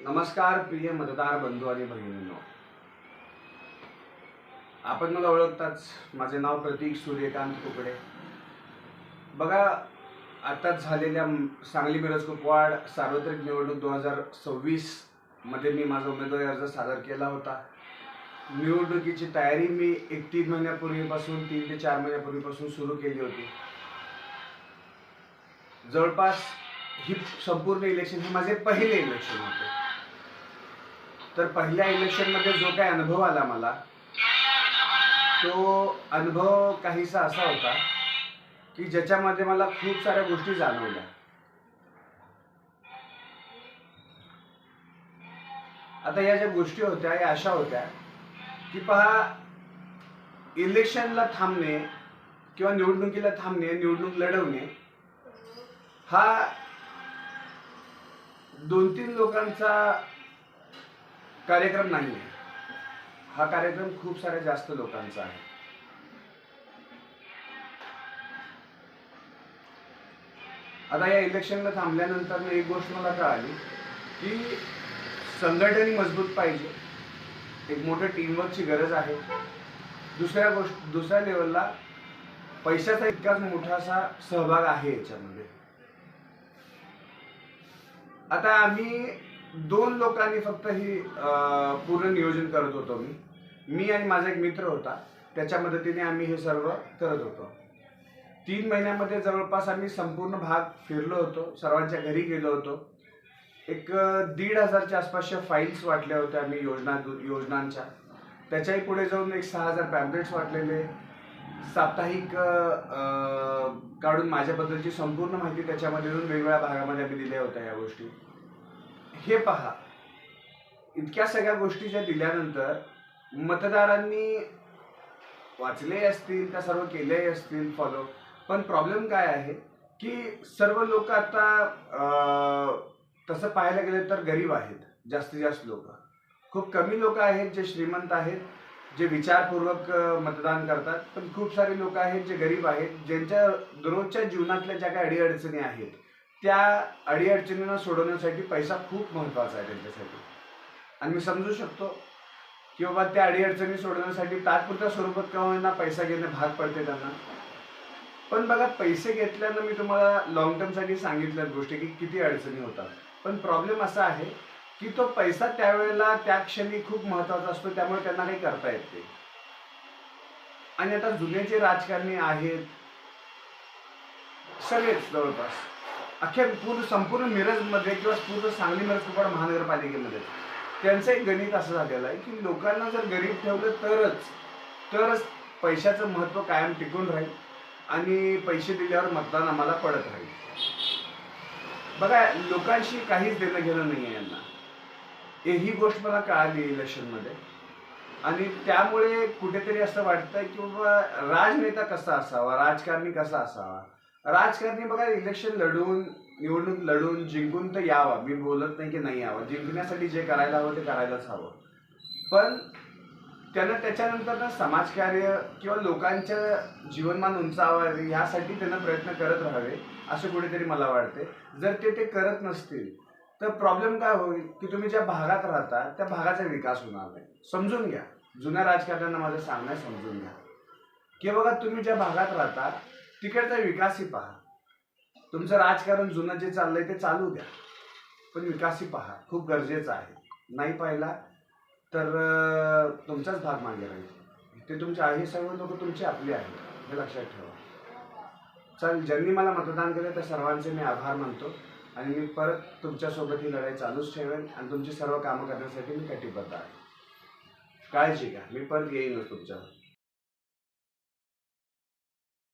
नमस्कार प्रिय मतदार बंधू आणि भगिनींनो. आपण मला ओळखताच. माझे नाव प्रतीक सूर्यकांत कुकडे. बघा आताच झालेल्या सांगली मिरज कुपवाड सार्वत्रिक निवडणूक दोन हजार सव्वीसमध्ये मी माझा उमेदवारी अर्ज सादर केला होता. निवडणुकीची तयारी मी एक तीन महिन्यापूर्वीपासून तीन ते चार महिन्यापूर्वीपासून सुरू केली होती. जवळपास ही संपूर्ण इलेक्शन हे माझे पहिले इलेक्शन होते. तर पहिल्या इलेक्शनमध्ये जो काही अनुभव आला मला तो अनुभव काहीसा असा होता की ज्याच्यामध्ये मला खूप साऱ्या गोष्टी जाणवल्या. आता या ज्या गोष्टी होत्या या अशा होत्या की पहा इलेक्शनला थांबणे किंवा निवडणुकीला थांबणे निवडणूक लढवणे हा दोन तीन लोकांचा कार्यक्रम नाही आहे. हा कार्यक्रम खूप साऱ्या जास्त लोकांचा आहे. आता या इलेक्शनला थांबल्यानंतर एक गोष्ट मला कळाली की संघटने मजबूत पाहिजे. एक मोठं टीमवर्कची गरज आहे. दुसऱ्या गोष्ट दुसऱ्या लेवलला पैशाचा इतकाच मोठासा सहभाग आहे याच्यामध्ये. आता आम्ही दोन लोकांनी फक्त ही पूर्ण नियोजन करत होतो मी. मी आणि माझा एक मित्र होता. त्याच्या मदतीने आम्ही हे सर्व करत होतो. तीन महिन्यामध्ये जवळपास आम्ही संपूर्ण भाग फिरलो होतो. सर्वांच्या घरी गेलो होतो. एक दीड हजारच्या आसपासच्या फाईल्स वाटल्या होत्या आम्ही योजना योजनांच्या. त्याच्याही पुढे जाऊन एक सहा हजार पॅम्पलेट्स वाटलेले. साप्ताहिक काढून माझ्याबद्दलची संपूर्ण माहिती त्याच्यामध्ये येऊन वेगवेगळ्या भागामध्ये आम्ही दिल्या होत्या या गोष्टी. हे पहा. इतक्या सगळ्या गोष्टी ज्या दिल्यानंतर मतदारांनी वाचले असतील त्या सर्व केले असतील फॉलो पण प्रॉब्लेम काय आहे? की सर्व लोक आता तसं पाहायला गेलं तर गरीब आहेत जास्तीत जास्त लोक. खूप कमी लोक आहेत जे श्रीमंत आहेत जे विचारपूर्वक मतदान करतात. पण खूप सारे लोक आहेत जे गरीब आहेत ज्यांच्या दररोजच्या जीवनातल्या ज्या काही अडीअडचणी आहेत त्या अडीअडचणींना सोडवण्यासाठी पैसा खूप महत्त्वाचा आहे त्यांच्यासाठी. आणि मी समजू शकतो की बाबा त्या अडीअडचणी सोडवण्यासाठी तात्पुरत्या स्वरूपात का होईना पैसा घेणे भाग पडते त्यांना. पण बघा पैसे घेतल्यानं मी तुम्हाला लॉंग टर्मसाठी सांगितल्या गोष्टी की किती अडचणी होतात. पण प्रॉब्लेम असा आहे की तो पैसा त्यावेळेला त्या क्षणी खूप महत्त्वाचा असतो त्यामुळे त्यांना काही करता येत नाही. आणि आता जुने जे राजकारणी आहेत सगळेच जवळपास. अख्ख्या पूर्ण संपूर्ण मिरजमध्ये किंवा पूर्ण सांगली मिरज कुपवाड महानगरपालिकेमध्ये. त्यांचं एक गणित असं झालेलं आहे की लोकांना जर गरीब ठेवलं तरच तरच पैशाचं महत्त्व कायम टिकून राहील आणि पैसे दिल्यावर मतदान आम्हाला पडत राहील. बघा लोकांशी काहीच देणं घेणं नाही आहे यांना. ही गोष्ट मला कळाली इलेक्शनमध्ये. आणि त्यामुळे कुठेतरी असं वाटतंय की बाबा राजनेता कसा असावा राजकारणी कसा असावा? राजकारणी बघा इलेक्शन लढून निवडणूक लढून जिंकून तर यावा. मी बोलत नाही की नाही यावं. जिंकण्यासाठी जे करायला हवं ते करायलाच हवं. पण त्यानं त्याच्यानंतर ना समाजकार्य किंवा लोकांच्या जीवनमान उंचावावे ह्यासाठी त्यांना प्रयत्न करत राहावे असं कुठेतरी मला वाटते. जर ते ते करत नसतील तर प्रॉब्लेम काय होईल? की तुम्ही ज्या भागात राहता त्या भागाचा विकास होणार नाही. समजून घ्या. जुन्या राजकारण्यांना माझं सांगणं समजून घ्या. की बघा तुम्ही ज्या भागात राहता तिकडचा विकासही पहा. तुमचं राजकारण जुनं जे चाललंय ते चालू द्या. पण विकासही पहा. खूप गरजेचं आहे. नाही पाहिला तर तुमचाच भाग मागे राहील. ते तुमचे आहे सर्व लोक तुमचे आपले आहेत. हे लक्षात ठेवा. चल ज्यांनी मला मतदान केलं त्या सर्वांचे मी आभार मानतो. आणि मी परत तुमच्यासोबत ही लढाई चालूच ठेवेन. आणि तुमची सर्व कामं करण्यासाठी मी कटिबद्ध आहे. काळजी घ्या. मी परत येईनच तुमच्यावर.